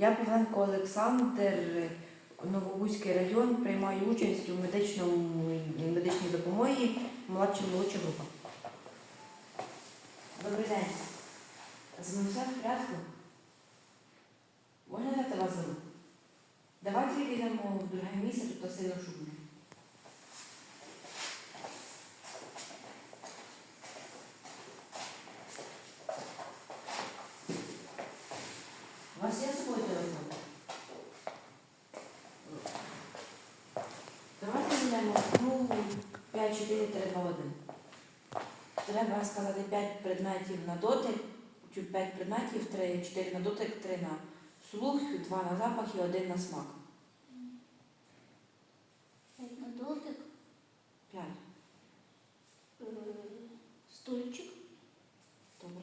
Я Павленко Олександр, Новобузький район, приймаю участь у медичному медичній допомозі молодша молодша група. Добрий день. З вами все в порядку? Можна взяти вас за? Давайте йдемо в друге місце, тут сильно шумно. У вас є собою зайдемо ну, 5, 4, 3, 2, 1. Треба сказати 5 предметів на дотик, 5 предметів, 3, 4 на дотик, 3 на слух, 2 на запах і 1 на смак. П'ять на дотик, 5. е, стульчик, Добре.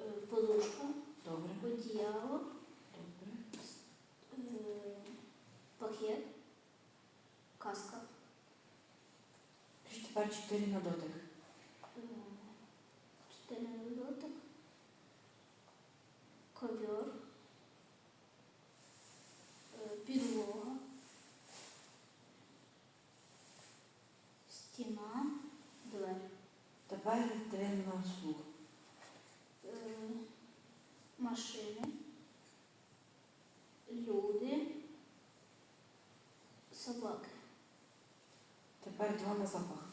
е, подушка, Добре. одіяло, Тепер 4 на дотик. чотири на дотик, ковер, е, підлога, стіна, двері. Тепер 3 на слух. Е, машини, люди, собаки, Тепер 2 на запах.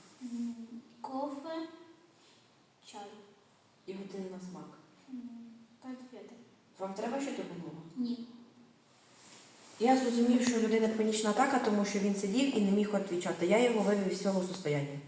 Кофе, чай, І години на смак. Конфети. Вам треба ще допомога? Ні. Я зрозумів, що у людини панічна атака, тому що він сидів і не міг відповідати. Я його вивів з цього состояння.